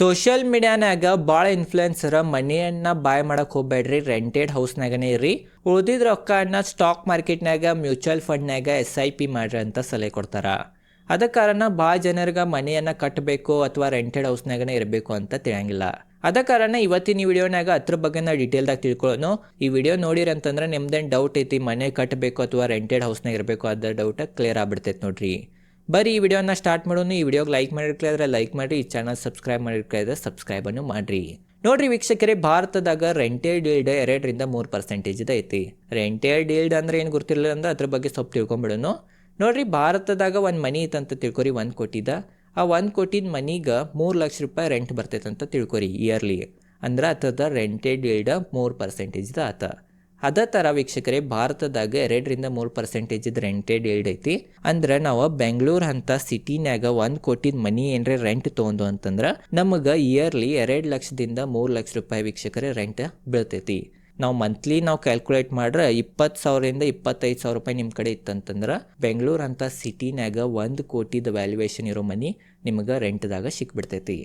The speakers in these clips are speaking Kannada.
ಸೋಷಿಯಲ್ ಮೀಡಿಯಾನಾಗ ಭಾಳ ಇನ್ಫ್ಲುಯೆನ್ಸರ ಮನಿಯನ್ನ ಬಾಯ್ ಮಾಡಕ್ ಹೋಗ್ಬೇಡ್ರಿ ರೆಂಟೆಡ್ ಹೌಸ್ನಾಗನೇ ಇರಿ ಉಳಿದಿದ ರೊಕ್ಕನ ಸ್ಟಾಕ್ ಮಾರ್ಕೆಟ್ನಾಗ ಮ್ಯೂಚುವಲ್ ಫಂಡ್ನಾಗ ಎಸ್ ಐ ಪಿ ಮಾಡ್ರಿ ಅಂತ ಸಲಹೆ ಕೊಡ್ತಾರ. ಅದ ಕಾರಣ ಭಾಳ ಜನರಿಗೆ ಮನೆಯನ್ನ ಕಟ್ಟಬೇಕು ಅಥವಾ ರೆಂಟೆಡ್ ಹೌಸ್ನಾಗನೇ ಇರಬೇಕು ಅಂತ ತಿಳಿಯಂಗಿಲ್ಲ. ಅದ ಕಾರಣ ಇವತ್ತಿನ ಈ ವಿಡಿಯೋನಾಗ ಅದ್ರ ಬಗ್ಗೆ ನಾವು ಡೀಟೇಲ್ದಾಗ ತಿಳ್ಕೊಳ್ಳೋನು ಈ ವಿಡಿಯೋ ನೋಡಿರಿ ಅಂತಂದ್ರೆ ನಿಮ್ದೇನು ಡೌಟ್ ಐತಿ, ಮನೆ ಕಟ್ಟಬೇಕು ಅಥವಾ ರೆಂಟೆಡ್ ಹೌಸ್ನಾಗ ಇರಬೇಕು ಅದ ಡೌಟ್ ಕ್ಲಿಯರ್ ಆಗ್ಬಿಡ್ತೈತಿ ನೋಡ್ರಿ. ಬರೀ ಈ ವಿಡಿಯೋನ ಸ್ಟಾರ್ಟ್ ಮಾಡೋನು, ಈ ವಿಡಿಯೋಗೆ ಲೈಕ್ ಮಾಡಿರ್ಕಿದ್ರೆ ಲೈಕ್ ಮಾಡಿ ಈ ಚಾನಲ್ ಸಬ್ಸ್ಕ್ರೈಬ್ ಮಾಡಿರ್ಕಾದ್ರೆ ಸಬ್ಸ್ಕ್ರೈಬ್ ಅನ್ನು ಮಾಡ್ರಿ. ನೋಡ್ರಿ ವೀಕ್ಷಕರೇ, ಭಾರತದಾಗ ರೆಂಟೆಡ್ ಡೀಲ್ಡ್ ಎರಡರಿಂದ ಮೂರು ಪರ್ಸೆಂಟೇಜ್ ಐತಿ. ರೆಂಟೆಡ್ ಡೀಲ್ಡ್ ಅಂದ್ರೆ ಏನು ಗೊತ್ತಿರಲಿಲ್ಲ ಅಂದ್ರೆ ಅದ್ರ ಬಗ್ಗೆ ಸ್ವಲ್ಪ ತಿಳ್ಕೊಂಬಿಡೋನು. ನೋಡ್ರಿ, ಭಾರತದಾಗ ಒಂದು ಮನಿ ಇತ್ತಂತ ತಿಳ್ಕೊರಿ, ಒಂದು ಕೋಟಿದ. ಆ ಒಂದು ಕೋಟಿದ ಮನಿಗೆ ಮೂರು ಲಕ್ಷ ರೂಪಾಯಿ ರೆಂಟ್ ಬರ್ತೈತೆ ಅಂತ ತಿಳ್ಕೊರಿ ಇಯರ್ಲಿ ಅಂದ್ರೆ ಅದ್ರದ ರೆಂಟೆಡ್ ಡೀಲ್ಡ್ ಮೂರು ಪರ್ಸೆಂಟೇಜ್ ಆತ. ಅದೇ ಥರ ವೀಕ್ಷಕರೇ, ಭಾರತದಾಗ ಎರಡರಿಂದ ಮೂರು ಪರ್ಸೆಂಟೇಜ್ ರೆಂಟೆಡ್ ಏಲ್ಡ್ ಐತಿ. ಅಂದ್ರೆ ನಾವು ಬೆಂಗಳೂರು ಅಂತ ಸಿಟಿನ್ಯಾಗ ಒಂದು ಕೋಟಿದ ಮನಿ ಏನ್ರೆ ರೆಂಟ್ ತೊಗೊಂಡು ಅಂತಂದ್ರೆ ನಮಗೆ ಇಯರ್ಲಿ ಎರಡು ಲಕ್ಷದಿಂದ ಮೂರು ಲಕ್ಷ ರೂಪಾಯಿ ವೀಕ್ಷಕರೇ ರೆಂಟ್ ಬೀಳ್ತೈತಿ. ನಾವು ಮಂತ್ಲಿ ನಾವು ಕ್ಯಾಲ್ಕುಲೇಟ್ ಮಾಡ್ರೆ ಇಪ್ಪತ್ತು ಸಾವಿರದಿಂದ ಇಪ್ಪತ್ತೈದು ಸಾವಿರ ರೂಪಾಯಿ ನಿಮ್ಮ ಕಡೆ ಇತ್ತಂತಂದ್ರೆ ಬೆಂಗಳೂರು ಅಂತ ಸಿಟಿನ್ಯಾಗ ಒಂದು ಕೋಟಿದ ವ್ಯಾಲ್ಯೂಯೇಷನ್ ಇರೋ ಮನಿ ನಿಮಗೆ ರೆಂಟ್ದಾಗ ಸಿಕ್ಬಿಡ್ತೈತಿ.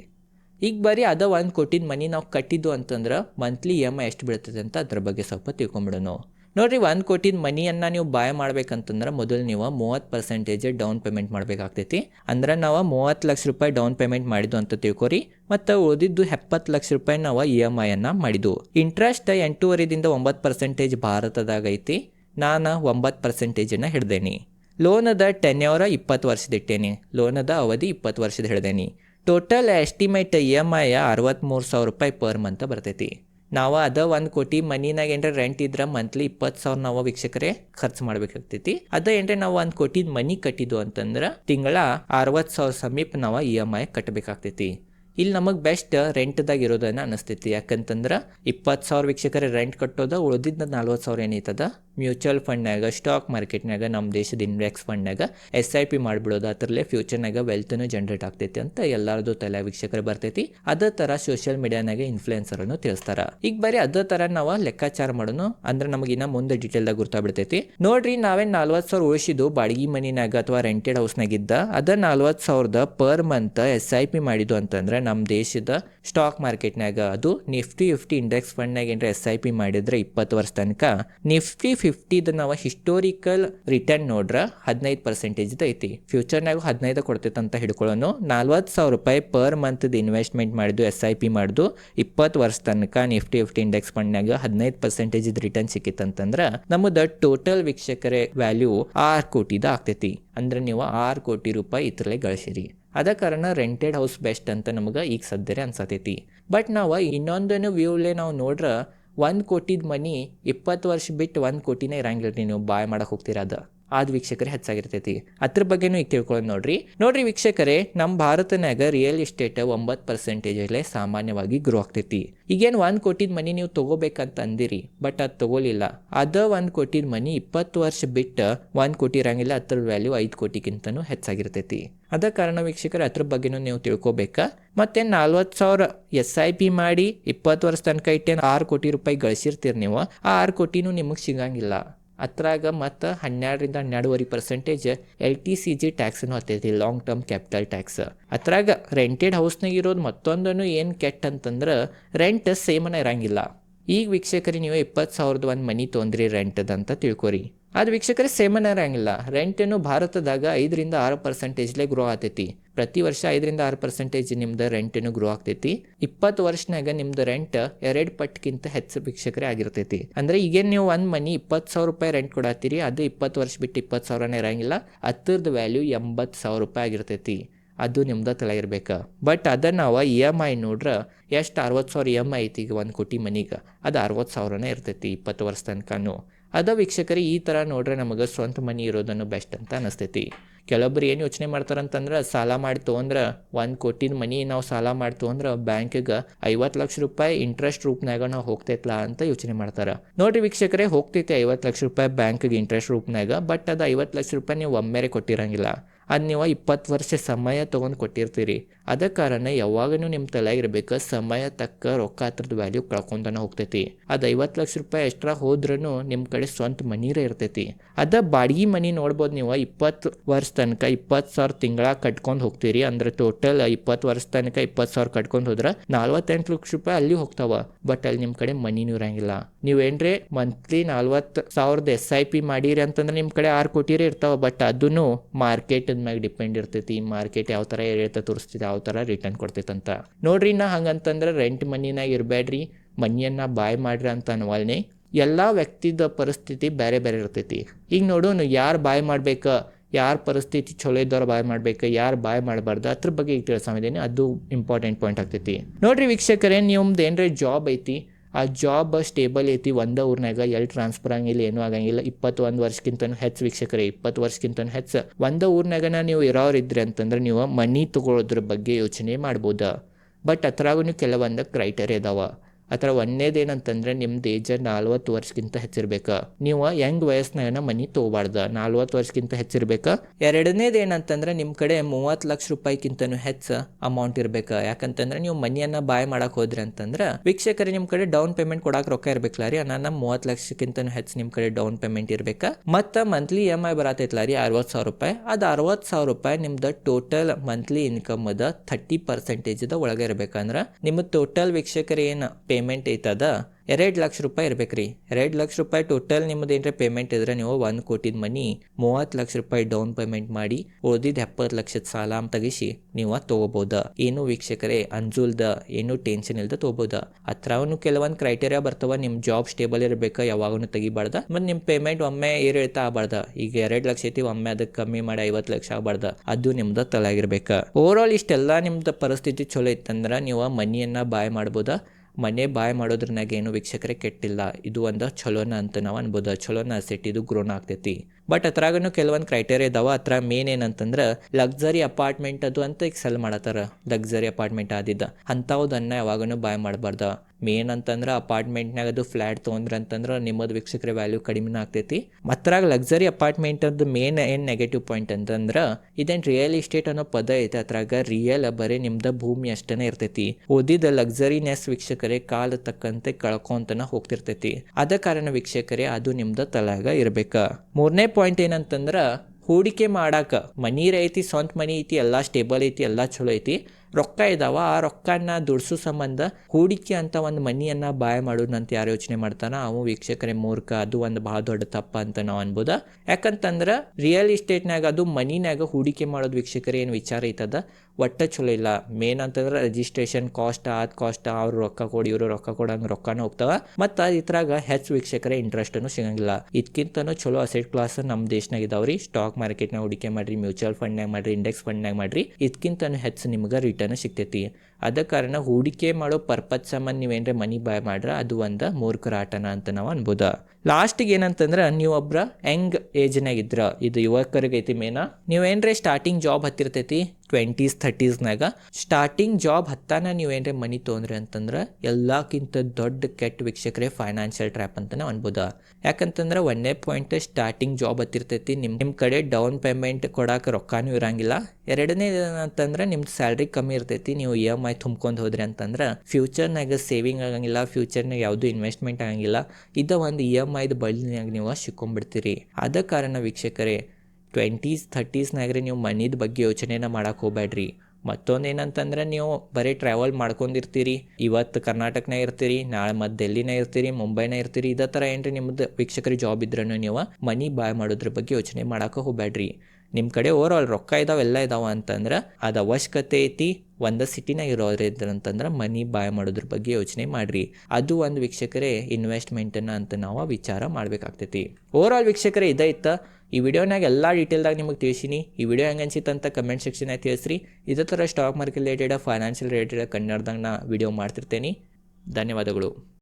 ಈಗ ಬರೀ ಅದ ಒಂದು ಕೋಟಿನ ಮನಿ ನಾವು ಕಟ್ಟಿದ್ದು ಅಂತಂದ್ರೆ ಮಂತ್ಲಿ ಇ ಎಂ ಐ ಎಷ್ಟು ಬೀಳ್ತದೆ ಅಂತ ಅದ್ರ ಬಗ್ಗೆ ಸ್ವಲ್ಪ ತಿಳ್ಕೊಂಬಿಡೋಣ ನೋಡಿರಿ, ಒಂದು ಕೋಟಿದ ಮನಿಯನ್ನು ನೀವು ಬಾಯ್ ಮಾಡ್ಬೇಕಂತಂದ್ರೆ ಮೊದಲು ನೀವು ಮೂವತ್ತು ಪರ್ಸೆಂಟೇಜ್ ಡೌನ್ ಪೇಮೆಂಟ್ ಮಾಡಬೇಕಾಗ್ತೈತಿ. ಅಂದ್ರೆ ನಾವು ಮೂವತ್ತು ಲಕ್ಷ ರೂಪಾಯಿ ಡೌನ್ ಪೇಮೆಂಟ್ ಮಾಡಿದ್ದು ಅಂತ ತಿಳ್ಕೊರಿ. ಮತ್ತು ಉಳಿದಿದ್ದು ಎಪ್ಪತ್ತು ಲಕ್ಷ ರೂಪಾಯಿ ನಾವು ಇ ಎಂ ಐಯನ್ನು ಮಾಡಿದ್ದು. ಇಂಟ್ರೆಸ್ಟ್ ಎಂಟೂವರೆದಿಂದ ಒಂಬತ್ತು ಪರ್ಸೆಂಟೇಜ್ ಭಾರತದಾಗ ಐತಿ. ನಾನು ಒಂಬತ್ತು ಪರ್ಸೆಂಟೇಜನ್ನು ಹಿಡ್ದೇನಿ. ಲೋನದ ಟೆನ್ಯೂರ ಇಪ್ಪತ್ತು ವರ್ಷದ ಇಟ್ಟೇನಿ. ಲೋನದ ಅವಧಿ ಇಪ್ಪತ್ತು ವರ್ಷದ ಹಿಡ್ದೇನಿ. Total estimate E M I ಅರವತ್ತ್ಮೂರು ಸಾವಿರ ರೂಪಾಯಿ ಪರ್ ಮಂತ್ ಬರ್ತೈತಿ. ನಾವು ಅದ ಒಂದು ಕೋಟಿ ಮನಿನಾಗ ಏನ್ರ ರೆಂಟ್ ಇದ್ರೆ ಮಂತ್ಲಿ ಇಪ್ಪತ್ತು ಸಾವಿರ ನಾವು ವೀಕ್ಷಕರೇ ಖರ್ಚು ಮಾಡ್ಬೇಕಾಗ್ತೈತಿ ಅದ ಏನ್ರೆ ನಾವು ಒಂದು ಕೋಟಿದ ಮನಿ ಕಟ್ಟಿದ್ದು ಅಂತಂದ್ರೆ ತಿಂಗಳ ಅರವತ್ತು ಸಾವಿರ ಸಮೀಪ ನಾವು ಇ ಎಂ ಐ ಕಟ್ಟಬೇಕಾಗ್ತೈತಿ ಇಲ್ಲಿ ನಮಗೆ ಬೆಸ್ಟ್ ರೆಂಟ್ದಾಗ ಇರೋದನ್ನ ಅನಿಸ್ತೈತಿ. ಯಾಕಂತಂದ್ರೆ ಇಪ್ಪತ್ತು ಸಾವಿರ ವೀಕ್ಷಕರೇ ರೆಂಟ್ ಕಟ್ಟೋದ ಉಳಿದಿದ್ದ ನಲ್ವತ್ತು ಸಾವಿರ ಏನೈತದ? ಮ್ಯೂಚುವಲ್ ಫಂಡ್ನಾಗ ಸ್ಟಾಕ್ ಮಾರ್ಕೆಟ್ನಾಗ ನಮ್ಮ ದೇಶದ ಇನ್ವೆಕ್ಸ್ ಫಂಡ್ನಾಗ ಎಸ್ ಐ ಪಿ ಮಾಡಿಬಿಡೋದು ಅದರಲ್ಲೇ ಫ್ಯೂಚರ್ನಾಗ ವೆಲ್ತ್ನು ಜನ್ರೇಟ್ ಆಗ್ತೈತಿ ಅಂತ ಎಲ್ಲರದು ತಲೆ ವೀಕ್ಷಕರು ಬರ್ತೈತಿ. ಅದೇ ಥರ ಸೋಷಿಯಲ್ ಮೀಡಿಯಾನಾಗ ಇನ್ಫ್ಲುಯೆನ್ಸರನ್ನು ತಿಳಿಸ್ತಾರ. ಈಗ ಬರೀ ಅದೇ ಥರ ನಾವು ಲೆಕ್ಕಾಚಾರ ಮಾಡೋನು ಅಂದ್ರೆ ನಮಗಿನ್ನ ಮುಂದೆ ಡೀಟೇಲ್ದಾಗ ಗೊತ್ತಾಗ್ಬಿಡ್ತೈತಿ ನೋಡ್ರಿ ನಾವೇನು ನಲ್ವತ್ತು ಸಾವಿರ ಉಳಿಸಿದ್ದು ಬಾಡಿಗೆ ಮನಿನಾಗ ಅಥವಾ ರೆಂಟೆಡ್ ಹೌಸ್ನಾಗಿದ್ದ ಅದ ನಲ್ವತ್ತು ಸಾವಿರದ per month S I P ಮಾಡಿದ್ದು ಅಂತಂದ್ರೆ ನಮ್ಮ ದೇಶದ ಸ್ಟಾಕ್ ಮಾರ್ಕೆಟ್ನಾಗ ಅದು ನಿಫ್ಟಿ ಫಿಫ್ಟಿ ಇಂಡೆಕ್ಸ್ ಫಂಡ್ನಾಗ ಏನ್ರ ಎಸ್ ಐ ಪಿ ಮಾಡಿದ್ರೆ ಇಪ್ಪತ್ತು ವರ್ಷ ತನಕ ನಿಫ್ಟಿ ಫಿಫ್ಟಿದ ನಾವು ಹಿಸ್ಟೋರಿಕಲ್ ರಿಟರ್ನ್ ನೋಡ್ರ ಹದಿನೈದು ಪರ್ಸೆಂಟೇಜ್ ಐತಿ. ಫ್ಯೂಚರ್ನಾಗ ಹದಿನೈದು ಕೊಡ್ತೈತೆ ಅಂತ ಹಿಡ್ಕೊಳ್ಳೋನು ನಲ್ವತ್ತು ಸಾವಿರ ರೂಪಾಯಿ ಪರ್ ಮಂತ್ದು ಇನ್ವೆಸ್ಟ್ಮೆಂಟ್ ಮಾಡಿದ್ದು ಎಸ್ ಐ ಪಿ ಮಾಡಿದ್ದು ಇಪ್ಪತ್ತು ವರ್ಷ ತನಕ ನಿಫ್ಟಿ ಫಿಫ್ಟಿ ಇಂಡೆಕ್ಸ್ ಫಂಡ್ನಾಗ ಹದಿನೈದು ಪರ್ಸೆಂಟೇಜ್ ರಿಟರ್ನ್ ಸಿಕ್ಕಿತ್ತಂತಂದ್ರೆ ನಮ್ಮದು ಟೋಟಲ್ ವೀಕ್ಷಕರ ವ್ಯಾಲ್ಯೂ ಆರು ಕೋಟಿದ ಆಗ್ತೈತಿ. ಅಂದ್ರೆ ನೀವು ಆರು ಕೋಟಿ ರೂಪಾಯಿ ಇದ್ರಲ್ಲೇ ಗಳಿಸಿರಿ. ಅದ ಕಾರಣ ರೆಂಟೆಡ್ ಹೌಸ್ ಬೆಸ್ಟ್ ಅಂತ ನಮಗೆ ಈಗ ಸದ್ಯರೆ ಅನ್ಸತೈತಿ. ಬಟ್ ನಾವು ಇನ್ನೊಂದನ್ನು ವ್ಯೂಲೇ ನಾವು ನೋಡ್ರೆ ಒಂದು ಕೋಟಿದ ಮನಿ ಇಪ್ಪತ್ತು ವರ್ಷ ಬಿಟ್ಟು ಒಂದು ಕೋಟಿನೇ ಇರಂಗಿಲ್ಲ ರೀ ನೀವು ಬಾಯ್ ಮಾಡಕ್ಕೆ ಹೋಗ್ತೀರ ಅದು. ಆದ ವೀಕ್ಷಕರೇ ಹೆಚ್ಚಾಗಿರ್ತೈತಿ. ಅದ್ರ ಬಗ್ಗೆನೂ ಈಗ ತಿಳ್ಕೊಳ್ಳೋದು ನೋಡ್ರಿ. ನೋಡ್ರಿ ವೀಕ್ಷಕರೇ ನಮ್ಮ ಭಾರತನಾಗ ರಿಯಲ್ ಎಸ್ಟೇಟ್ ಒಂಬತ್ತು ಪರ್ಸೆಂಟೇಜಲ್ಲೇ ಸಾಮಾನ್ಯವಾಗಿ ಗ್ರೋ ಆಗ್ತೈತಿ. ಈಗೇನು ಒಂದು ಕೋಟಿದ ಮನಿ ನೀವು ತಗೋಬೇಕಂತ ಅಂದಿರಿ ಬಟ್ ಅದು ತಗೋಲಿಲ್ಲ. ಅದ ಒಂದು ಕೋಟಿದ ಮನಿ ಇಪ್ಪತ್ತು ವರ್ಷ ಬಿಟ್ಟು ಒಂದು ಕೋಟಿ ಇರಂಗಿಲ್ಲ ಅದ್ರ ವ್ಯಾಲ್ಯೂ ಐದು ಕೋಟಿಗಿಂತನೂ ಹೆಚ್ಚಾಗಿರ್ತೈತಿ. ಅದ ಕಾರಣ ವೀಕ್ಷಕರು, ಅದ್ರ ಬಗ್ಗೆನೂ ನೀವು ತಿಳ್ಕೊಬೇಕಾ? ಮತ್ತೆ ನಲ್ವತ್ತು ಸಾವಿರ ಎಸ್ ಐ ಪಿ ಮಾಡಿ ಇಪ್ಪತ್ತು ವರ್ಷ ತನಕ ಇಟ್ಟೇನು ಆರು ಕೋಟಿ ರೂಪಾಯಿ ಗಳಿಸಿರ್ತೀರಿ ನೀವು, ಆ ಆರು ಕೋಟಿನೂ ನಿಮಗೆ ಸಿಗಂಗಿಲ್ಲ. ಅದ್ರಾಗ ಮತ್ತು ಹನ್ನೆರಡರಿಂದ ಹನ್ನೆರಡುವರೆ percentage L T C G ಟ್ಯಾಕ್ಸನ್ನು ಹತ್ತೈತಿ ಲಾಂಗ್ ಟರ್ಮ್ ಕ್ಯಾಪಿಟಲ್ ಟ್ಯಾಕ್ಸ್ ಅದ್ರಾಗ ರೆಂಟೆಡ್ ಹೌಸ್ನಾಗ ಇರೋದು ಮತ್ತೊಂದನ್ನು ಏನು ಕೆಟ್ಟ ಅಂತಂದ್ರೆ ರೆಂಟ್ ಸೇಮನ ಇರಂಗಿಲ್ಲ. ಈಗ ವೀಕ್ಷಕರಿ, ನೀವು ಇಪ್ಪತ್ತು ಸಾವಿರದ ಒಂದು ಮನಿ ತೊಂದ್ರಿ ರೆಂಟದ ಅಂತ ತಿಳ್ಕೊರಿ. ಅದು ವೀಕ್ಷಕರೇ ಆಗಿಲ್ಲ ಇರಂಗಿಲ್ಲ ರೆಂಟನ್ನು ಭಾರತದಾಗ ಐದರಿಂದ ಆರು ಪರ್ಸೆಂಟೇಜ್ಲೇ ಗ್ರೋ ಆತೈತಿ ಪ್ರತಿ ವರ್ಷ ಐದರಿಂದ ಆರು ಪರ್ಸೆಂಟೇಜ್ ನಿಮ್ದು ರೆಂಟನ್ನು ಗ್ರೋ ಆಗ್ತೈತಿ. ಇಪ್ಪತ್ತು ವರ್ಷನಾಗ ನಿಮ್ದು ರೆಂಟ್ ಎರಡು ಪಟ್ಕಿಂತ ಹೆಚ್ಚು ವೀಕ್ಷಕರೇ ಆಗಿರ್ತೈತಿ. ಅಂದ್ರೆ ಈಗೇನು ನೀವು ಒಂದು ಮನಿ ಇಪ್ಪತ್ತು ಸಾವಿರ ರೂಪಾಯಿ ರೆಂಟ್ ಕೊಡತ್ತೀರಿ ಅದು ಇಪ್ಪತ್ತು ವರ್ಷ ಬಿಟ್ಟು ಇಪ್ಪತ್ತು ಸಾವಿರನೇ ಇರಂಗಿಲ್ಲ ಹತ್ತರದ ವ್ಯಾಲ್ಯೂ ಎಂಬತ್ತು ಸಾವಿರ ರೂಪಾಯಿ ಆಗಿರ್ತೈತಿ. ಅದು ನಿಮ್ದು ತಲೆ ಇರ್ಬೇಕು ಬಟ್ ಅದನ್ನು ನಾವು ಇ ಎಂ ಐ ನೋಡ್ರೆ ಎಷ್ಟು ಅರವತ್ತು ಸಾವಿರ ಇ ಎಂ ಐ ಐತಿ ಈಗ ಒಂದು ಕೋಟಿ ಮನಿಗೆ. ಅದು ಅರವತ್ತು ಸಾವಿರನೇ ಇರ್ತೈತಿ ಇಪ್ಪತ್ತು ವರ್ಷ ತನಕನೂ. ಅದ ವೀಕ್ಷಕರು, ಈ ಥರ ನೋಡ್ರೆ ನಮಗೆ ಸ್ವಂತ ಮನಿ ಇರೋದನ್ನು ಬೆಸ್ಟ್ ಅಂತ ಅನಿಸ್ತೈತಿ. ಕೆಲವೊಬ್ರು ಏನು ಯೋಚನೆ ಮಾಡ್ತಾರಂತಂದ್ರೆ, ಸಾಲ ಮಾಡಿ ತೊಗೊಂಡ್ರೆ ಒಂದು ಕೋಟಿನ ಮನಿ ನಾವು ಸಾಲ ಮಾಡಿ ತೊಗೊಂಡ್ರೆ ಬ್ಯಾಂಕಿಗೆ ಐವತ್ತು ಲಕ್ಷ ರೂಪಾಯಿ ಇಂಟ್ರೆಸ್ಟ್ ರೂಪ್ನಾಗ ನಾವು ಹೋಗ್ತೈತ್ಲಾ ಅಂತ ಯೋಚನೆ ಮಾಡ್ತಾರೆ. ನೋಡ್ರಿ ವೀಕ್ಷಕರೇ, ಹೋಗ್ತೈತಿ ಐವತ್ತು ಲಕ್ಷ ರೂಪಾಯಿ ಬ್ಯಾಂಕಿಗೆ ಇಂಟ್ರೆಸ್ಟ್ ರೂಪ್ನಾಗ ಬಟ್ ಅದು ಐವತ್ತು ಲಕ್ಷ ರೂಪಾಯಿ ನೀವು ಒಮ್ಮೆರೆ ಕೊಟ್ಟಿರಂಗಿಲ್ಲ. ಅದು ನೀವು ಇಪ್ಪತ್ತು ವರ್ಷ ಸಮಯ ತೊಗೊಂಡು ಕೊಟ್ಟಿರ್ತೀರಿ. ಅದ ಕಾರಣ ಯಾವಾಗೂ ನಿಮ್ಮ ತಲೆಯಾಗ ಇರ್ಬೇಕು ಸಮಯ ತಕ್ಕ ರೊಕ್ಕ ಹತ್ರದ ವ್ಯಾಲ್ಯೂ ಕಳ್ಕೊಂಡನ ಹೋಗ್ತೈತಿ. ಅದು ಐವತ್ತು ಲಕ್ಷ ರೂಪಾಯಿ ಎಕ್ಸ್ಟ್ರಾ ಹೋದ್ರೂ ನಿಮ್ಮ ಕಡೆ ಸ್ವಂತ ಮನೀರೇ ಇರ್ತೈತಿ. ಅದ ಬಾಡಿಗೆ ಮನಿ ನೋಡ್ಬೋದು ನೀವು, ಇಪ್ಪತ್ತು ವರ್ಷ ತನಕ ಇಪ್ಪತ್ತು ಸಾವಿರ ತಿಂಗಳ ಕಟ್ಕೊಂಡು ಹೋಗ್ತೀರಿ. ಅಂದ್ರೆ ಟೋಟಲ್ ಇಪ್ಪತ್ತು ವರ್ಷ ತನಕ ಇಪ್ಪತ್ತು ಸಾವಿರ ಕಟ್ಕೊಂಡು ಹೋದ್ರೆ ನಲ್ವತ್ತೆಂಟು ಲಕ್ಷ ರೂಪಾಯಿ ಅಲ್ಲಿ ಹೋಗ್ತಾವ. ಬಟ್ ಅಲ್ಲಿ ನಿಮ್ಮ ಕಡೆ ಮನಿನೂ ಇರಂಗಿಲ್ಲ. ನೀವೇನ್ರಿ ಮಂತ್ಲಿ ನಲ್ವತ್ತು ಸಾವಿರದ ಎಸ್ ಐ ಪಿ ಮಾಡೀರಿ ಅಂತಂದ್ರೆ ನಿಮ್ಮ ಕಡೆ ಆರು ಕೋಟಿರೇ ಇರ್ತಾವ. ಬಟ್ ಅದನ್ನು ಮಾರ್ಕೆಟ್ ಮ್ಯಾಗ ಡಿಪೆಂಡ್ ಇರ್ತೈತಿ ಮಾರ್ಕೆಟ್ ಯಾವ ಥರ ಏರಿತ ತೋರಿಸ್ತೈತಿ ಯಾವ ಥರ ರಿಟರ್ನ್ ಕೊಡ್ತೈತಂತ. ನೋಡ್ರಿ ನಾ ಹಂಗಂತಂದ್ರೆ ರೆಂಟ್ ಮನಿನಾಗ ಇರಬೇಡ್ರಿ ಮನಿಯನ್ನ ಬಾಯ್ ಮಾಡ್ರಿ ಅಂತ ಅನ್ವಲ್ನೆ, ಎಲ್ಲ ವ್ಯಕ್ತಿದ ಪರಿಸ್ಥಿತಿ ಬೇರೆ ಬೇರೆ ಇರ್ತೈತಿ. ಈಗ ನೋಡೋಣ ಯಾರು ಬಾಯ್ ಮಾಡ್ಬೇಕು, ಯಾರ ಪರಿಸ್ಥಿತಿ ಚಲೋ ಇದ್ದವ್ರು ಬಾಯ್ ಮಾಡ್ಬೇಕು, ಯಾರು ಬಾಯ್ ಮಾಡಬಾರ್ದು, ಅದ್ರ ಬಗ್ಗೆ ಈಗ ತಿಳ್ಸಮಿದ್ದೀನಿ ಅದು ಇಂಪಾರ್ಟೆಂಟ್ ಪಾಯಿಂಟ್ ಆಗ್ತೈತಿ. ನೋಡ್ರಿ ವೀಕ್ಷಕರೇ, ನಿಮ್ದು ಏನರ ಜಾಬ್ ಐತಿ ಆ ಜಾಬ್ ಸ್ಟೇಬಲ್ ಐತಿ, ಒಂದೇ ಊರ್ನಾಗ ಎಲ್ಲಿ ಟ್ರಾನ್ಸ್ಫರ್ ಆಗಂಗಿಲ್ಲ ಏನೂ ಆಗಂಗಿಲ್ಲ. ಇಪ್ಪತ್ತೊಂದು ವರ್ಷಕ್ಕಿಂತ ಹೆಚ್ಚು ವೀಕ್ಷಕರೇ ಇಪ್ಪತ್ತು ವರ್ಷಕ್ಕಿಂತ ಹೆಚ್ಚು. ಒಂದ ಊರ್ನಾಗನ ನೀವು ಇರೋರು ಇದ್ರಿ ಅಂತಂದ್ರೆ ನೀವು ಮನಿ ತೊಗೊಳೋದ್ರ ಬಗ್ಗೆ ಯೋಚನೆ ಮಾಡ್ಬೋದ. ಬಟ್ ಅದ್ರಾಗೂ ಕೆಲವೊಂದು ಕ್ರೈಟೇರಿಯಾ ಅದಾವ. ಅದರ ಒಂದೇದು ಏನಂತಂದ್ರೆ ನಿಮ್ದು ಏಜ್ ನಲ್ವತ್ತು ವರ್ಷಕ್ಕಿಂತ ಹೆಚ್ಚಿರ್ಬೇಕು. ನೀವು ಯಂಗ್ ಏನ ಮನಿ ತೋಬಾರ್ದ ನಲ್ವತ್ತು ವರ್ಷಕ್ಕಿಂತ ಹೆಚ್ಚಿರ್ಬೇಕು. ಎರಡನೇದು ಏನಂತಂದ್ರೆ ನಿಮ್ಮ ಕಡೆ ಮೂವತ್ತು ಲಕ್ಷ ರೂಪಾಯಿಗಿಂತನೂ ಹೆಚ್ಚು ಅಮೌಂಟ್ ಇರ್ಬೇಕ. ಯಾಕಂತಂದ್ರೆ ನೀವು ಮನಿಯನ್ನ ಬಾಯ್ ಮಾಡಕ್ ಹೋದ್ರಿ ಅಂತಂದ್ರೆ ವೀಕ್ಷಕರೇ ನಿಮ್ಮ ಕಡೆ ಡೌನ್ ಪೇಮೆಂಟ್ ಕೊಡಕ್ಕೆ ರೊಕ್ಕ ಇರ್ಬೇಕಲ್ಲ ರೀ ಅನ್ನ ಮೂವತ್ತು ಲಕ್ಷಕ್ಕಿಂತನೂ ಹೆಚ್ಚು ನಿಮ್ಮ ಕಡೆ ಡೌನ್ ಪೇಮೆಂಟ್ ಇರ್ಬೇಕು. ಮತ್ತು ಮಂತ್ಲಿ ಇ ಎಂ ಐ ಬರತೈತಲ್ಲ ರೀ ಅರವತ್ತು ಸಾವಿರ ರೂಪಾಯಿ. ಅದು ಅರವತ್ತು ಸಾವಿರ ರೂಪಾಯಿ ನಿಮ್ದು ಟೋಟಲ್ ಮಂತ್ಲಿ ಇನ್ಕಮ್ ಅದ ಥರ್ಟಿ ಪರ್ಸೆಂಟೇಜ್ ಒಳಗೆ ಇರ್ಬೇಕಂದ್ರೆ. ನಿಮ್ಮ ಟೋಟಲ್ ವೀಕ್ಷಕರ ಏನು ಪೇಮೆಂಟ್ ಐತದ? ಎರಡು ಲಕ್ಷ ರೂಪಾಯಿ ಇರ್ಬೇಕ್ರಿ. ಎರಡು ಲಕ್ಷ ರೂಪಾಯಿ ಟೋಟಲ್ ನಿಮ್ಮದು ಏನರ ಪೇಮೆಂಟ್ ಇದ್ರೆ ನೀವು ಒಂದು ಕೋಟಿದ ಮನಿ ಮೂವತ್ತು ಲಕ್ಷ ರೂಪಾಯಿ ಡೌನ್ ಪೇಮೆಂಟ್ ಮಾಡಿ ಉಳಿದಿದ್ದು ಎಪ್ಪತ್ತು ಲಕ್ಷದ ಸಾಲ ತೆಗಿಸಿ ನೀವು ತೊಗೋಬೋದ. ಏನು ವೀಕ್ಷಕರೇ, ಅಂಜುಲ್ದ ಏನು ಟೆನ್ಷನ್ ಇಲ್ದ ತೊಗೋಬೋದ. ಅವನು ಕೆಲವೊಂದು ಕ್ರೈಟೇರಿಯಾ ಬರ್ತವ ನಿಮ್ಮ ಜಾಬ್ ಸ್ಟೇಬಲ್ ಇರಬೇಕು ಯಾವಾಗೂ ತೆಗಿಬಾರ್ದ, ಮತ್ತು ನಿಮ್ಮ ಪೇಮೆಂಟ್ ಒಮ್ಮೆ ಏರಿಳಿತ ಆಗಬಾರ್ದ. ಈಗ ಎರಡು ಲಕ್ಷ ಐತಿ, ಒಮ್ಮೆ ಅದಕ್ಕೆ ಕಮ್ಮಿ ಮಾಡಿ ಐವತ್ತು ಲಕ್ಷ ಆಗಬಾರ್ದ. ಅದು ನಿಮ್ದು ತಲಾಗಿರ್ಬೇಕು. ಓವರ್ ಆಲ್ ಇಷ್ಟೆಲ್ಲ ನಿಮ್ದು ಪರಿಸ್ಥಿತಿ ಚಲೋ ಇತ್ತಂದ್ರೆ ನೀವು ಮನಿಯನ್ನ ಬಾಯ್ ಮಾಡ್ಬೋದ. ಮನೆ ಬಾಯ್ ಮಾಡೋದ್ರನಾಗ ಏನು ವೀಕ್ಷಕರೇ ಕೆಟ್ಟಿಲ್ಲ. ಇದು ಒಂದು ಚಲೋನ ಅಂತ ನಾವು ಅನ್ಬೋದು. ಚಲೋನ ಸೆಟ್ ಇದು ಗ್ರೋನ್ ಆಗ್ತೈತಿ. ಬಟ್ ಅದ್ರಾಗನು ಕೆಲವೊಂದು ಕ್ರೈಟೇರಿಯಾ ಇದಾವ. ಅತ್ರ ಮೇನ್ ಏನಂತಂದ್ರೆ ಲಕ್ಸರಿ ಅಪಾರ್ಟ್ಮೆಂಟ್ ಅದು ಅಂತ ಈಗ ಸೆಲ್ ಮಾಡತ್ತಾರ. ಲಕ್ಸರಿ ಅಪಾರ್ಟ್ಮೆಂಟ್ ಆದಿದ್ದ. ಅಂಥವ್ದನ್ನ ಯಾವಾಗನು ಬಾಯ್ ಮಾಡಬಾರ್ದ. ಮೇನ್ ಅಂತಂದ್ರೆ ಅಪಾರ್ಟ್ಮೆಂಟ್ನಾಗ ಅದು ಫ್ಲ್ಯಾಟ್ ತೊಗೊಂಡ್ರೆ ಅಂತಂದ್ರೆ ನಿಮ್ಮದು ವೀಕ್ಷಕರ ವ್ಯಾಲ್ಯೂ ಕಡಿಮೆ ಆಗ್ತೈತಿ. ಮತ್ತರಾಗ ಲಕ್ಸರಿ ಅಪಾರ್ಟ್ಮೆಂಟದ್ದು ಮೇನ್ ಏನು ನೆಗೆಟಿವ್ ಪಾಯಿಂಟ್ ಅಂತಂದ್ರೆ, ಇದೇನು ರಿಯಲ್ ಎಸ್ಟೇಟ್ ಅನ್ನೋ ಪದ ಐತೆ. ಅದ್ರಾಗ ರಿಯಲ್ ಬರೀ ನಿಮ್ದು ಭೂಮಿ ಅಷ್ಟೇನೆ ಇರ್ತೈತಿ. ಓದಿದ ಲಕ್ಸರಿನೆಸ್ ವೀಕ್ಷಕರೇ ಕಾಲ ತಕ್ಕಂತೆ ಕಳ್ಕೊಂತನ ಹೋಗ್ತಿರ್ತೈತಿ. ಅದ ಕಾರಣ ವೀಕ್ಷಕರೇ ಅದು ನಿಮ್ದು ತಲಾಗ ಇರ್ಬೇಕ. ಮೂರನೇ ಪಾಯಿಂಟ್ ಏನಂತಂದ್ರೆ, ಹೂಡಿಕೆ ಮಾಡಾಕ ಮನಿ ಐತಿ ಸ್ವಂತ ಮನಿ ಐತಿ, ಎಲ್ಲ ಸ್ಟೇಬಲ್ ಐತಿ, ಎಲ್ಲ ಚಲೋ ಐತಿ. ರೊಕ್ಕ ಇದಾವ, ಆ ರೊಕ್ಕನ ದುಡ್ಸೋ ಸಂಬಂಧ ಹೂಡಿಕೆ ಅಂತ ಒಂದು ಮನಿಯನ್ನ ಬಾಯ್ ಮಾಡೋದಂತ ಯಾರು ಯೋಚನೆ ಮಾಡ್ತಾನ? ಅವು ವೀಕ್ಷಕರೇ ಮೂರ್ಖ, ಅದು ಒಂದು ಬಹಳ ದೊಡ್ಡ ತಪ್ಪ ಅಂತ ನಾವು ಅನ್ಬೋದ. ಯಾಕಂತಂದ್ರೆ ರಿಯಲ್ ಇಸ್ಟೇಟ್ನಾಗ ಅದು ಮನಿನಾಗ ಹೂಡಿಕೆ ಮಾಡೋದು ವೀಕ್ಷಕರೇ ಏನು ವಿಚಾರ ಐತದ? ಒಟ್ಟ ಚಲೋ ಇಲ್ಲ. ಮೇನ್ ಅಂತಂದ್ರೆ ರಿಜಿಸ್ಟ್ರೇಷನ್ ಕಾಸ್ಟ್ ಆದ ಕಾಸ್ಟ್ ಅವ್ರು ರೊಕ್ಕ ಕೊಡಿ, ಇವರು ರೊಕ್ಕ ಕೊಡಂಗೆ ರೊಕ್ಕನ ಹೋಗ್ತಾವ. ಮತ್ತು ಇದ್ರಾಗ ಹೆಚ್ಚು ವೀಕ್ಷಕರೇ ಇಂಟ್ರೆಸ್ಟನ್ನು ಸಿಗಂಗಿಲ್ಲ. ಇದಕ್ಕಿಂತನೂ ಚಲೋ ಅಸೆಟ್ ಕ್ಲಾಸ್ ನಮ್ಮ ದೇಶನಾಗ ಇದಾವ್ರಿ. ಸ್ಟಾಕ್ ಮಾರ್ಕೆಟ್ನಾಗ ಹೂಡಿಕೆ ಮಾಡ್ರಿ ಮ್ಯೂಚುವಲ್ ಫಂಡ್ನಾಗ ಮಾಡ್ರಿ ಇಂಡೆಕ್ಸ್ ಫಂಡ್ನಾಗ ಮಾಡ್ರಿ. ಇದಕ್ಕಿಂತನೂ ಹೆಚ್ಚು ನಿಮ್ಗೆ ರಿಟರ್ನ್ है ना शिकते ती ಅದ ಕಾರಣ ಹೂಡಿಕೆ ಮಾಡೋ ಪರ್ಪಸ್ ಸಂಬಂಧ ನೀವೇನ್ರೆ ಮನಿ ಬಾಯ್ ಮಾಡ್ರ, ಅದು ಒಂದು ಮೂರ್ಖರ ಅಂತ ನಾವು ಅನ್ಬೋದ. ಲಾಸ್ಟಿಗೆ ಏನಂತಂದ್ರೆ ನೀವು ಒಬ್ರ ಯಂಗ್ ಏಜ್ನಾಗ ಇದ್ರ ಇದು ಯುವಕರಿಗೈತಿ ಮೇನ ನೀವೇನ್ರೆ ಸ್ಟಾರ್ಟಿಂಗ್ ಜಾಬ್ ಹತ್ತಿರ್ತೈತಿ ಟ್ವೆಂಟೀಸ್ ಥರ್ಟೀಸ್ನಾಗ ಸ್ಟಾರ್ಟಿಂಗ್ ಜಾಬ್ ಹತ್ತಾನ ನೀವೇನ್ರೆ ಮನಿ ತೊಂದ್ರೆ ಅಂತಂದ್ರೆ ಎಲ್ಲಕ್ಕಿಂತ ದೊಡ್ಡ ಕೆಟ್ಟ ವೀಕ್ಷಕರೇ ಫೈನಾನ್ಷಿಯಲ್ ಟ್ರ್ಯಾಪ್ ಅಂತ ನಾವು ಅನ್ಬೋದ. ಯಾಕಂತಂದ್ರೆ, ಒಂದೇ ಪಾಯಿಂಟ್ ಸ್ಟಾರ್ಟಿಂಗ್ ಜಾಬ್ ಹತ್ತಿರ್ತೈತಿ ನಿಮ್ಮ ನಿಮ್ಮ ಕಡೆ ಡೌನ್ ಪೇಮೆಂಟ್ ಕೊಡಕ್ಕೆ ರೊಕ್ಕನೂ ಇರಂಗಿಲ್ಲ. ಎರಡನೇ ಅಂತಂದ್ರೆ ನಿಮ್ದು ಸ್ಯಾಲ್ರಿ ಕಮ್ಮಿ ಇರ್ತೈತಿ, ನೀವು ಇ ಎಂ ಐ ತುಂಬ್ಕೊಂಡು ಹೋದ್ರಿ ಅಂತಂದ್ರೆ ಫ್ಯೂಚರ್ನಾಗ ಸೇವಿಂಗ್ ಆಗಂಗಿಲ್ಲ ಫ್ಯೂಚರ್ನಾಗ ಯಾವುದು ಇನ್ವೆಸ್ಟ್ಮೆಂಟ್ ಆಗಂಗಿಲ್ಲ, ಇದ ಒಂದು ಇ ಎಂ ಐದು ಬಳ್ಳಿನಾಗ ನೀವು ಸಿಕ್ಕೊಂಡ್ಬಿಡ್ತೀರಿ ಅದ ಕಾರಣ ವೀಕ್ಷಕರೇ ಟ್ವೆಂಟೀಸ್ ಥರ್ಟೀಸ್ನಾಗ್ರೆ ನೀವು ಮನಿದ ಬಗ್ಗೆ ಯೋಚನೆನ ಮಾಡಕ್ಕೆ ಹೋಗ್ಬೇಡ್ರಿ ಮತ್ತೊಂದು ಏನಂತಂದ್ರೆ ನೀವು ಬರೀ ಟ್ರಾವೆಲ್ ಮಾಡ್ಕೊಂಡಿರ್ತೀರಿ, ಇವತ್ತು ಕರ್ನಾಟಕನಾಗ ಇರ್ತೀರಿ, ನಾಳೆ ಮತ್ತು ಡೆಲ್ಲಿನ ಇರ್ತೀರಿ ಮುಂಬೈನ ಇರ್ತೀರಿ, ಇದೇ ಥರ ಏನ್ರಿ ನಿಮ್ಮದು ವೀಕ್ಷಕರಿಗೆ ಜಾಬ್ ಇದ್ರೂ ನೀವು ಮನಿ ಬಾಯ್ ಮಾಡೋದ್ರ ಬಗ್ಗೆ ಯೋಚನೆ ಮಾಡಕ್ಕೆ ಹೋಗ್ಬೇಡ್ರಿ ನಿಮ್ಮ ಕಡೆ ಓವರ್ ಆಲ್ ರೊಕ್ಕ ಇದಾವೆ, ಎಲ್ಲ ಇದಾವ ಅಂತಂದ್ರೆ ಅದು ಅವಶ್ಯಕತೆ ಐತಿ. ಒಂದು ಸಿಟಿನಾಗ ಇರೋದ್ರಿಂದ ಅಂತಂದ್ರೆ ಮನಿ ಬಾಯ್ ಮಾಡೋದ್ರ ಬಗ್ಗೆ ಯೋಚನೆ ಮಾಡಿರಿ. ಅದು ಒಂದು ವೀಕ್ಷಕರೇ ಇನ್ವೆಸ್ಟ್ಮೆಂಟನ್ನು ಅಂತ ನಾವು ವಿಚಾರ ಮಾಡಬೇಕಾಗ್ತೈತಿ. ಓವರ್ ಆಲ್ ವೀಕ್ಷಕರೇ ಇದೈತ ಈ ವಿಡಿಯೋನಾಗ ಎಲ್ಲ ಡೀಟೇಲ್ದಾಗ ನಿಮಗೆ ತಿಳಿಸಿನಿ. ಈ ವಿಡಿಯೋ ಹೆಂಗೆ ಅನ್ಸಿತ್ತು ಅಂತ ಕಮೆಂಟ್ ಸೆಕ್ಷನಾಗ ತಿಳಿಸ್ರಿ. ಇದೇ ಥರ stock market related financial related ಕನ್ನಡದಾಗ ನಾ ವಿಡಿಯೋ ಮಾಡ್ತಿರ್ತೇನೆ. ಧನ್ಯವಾದಗಳು.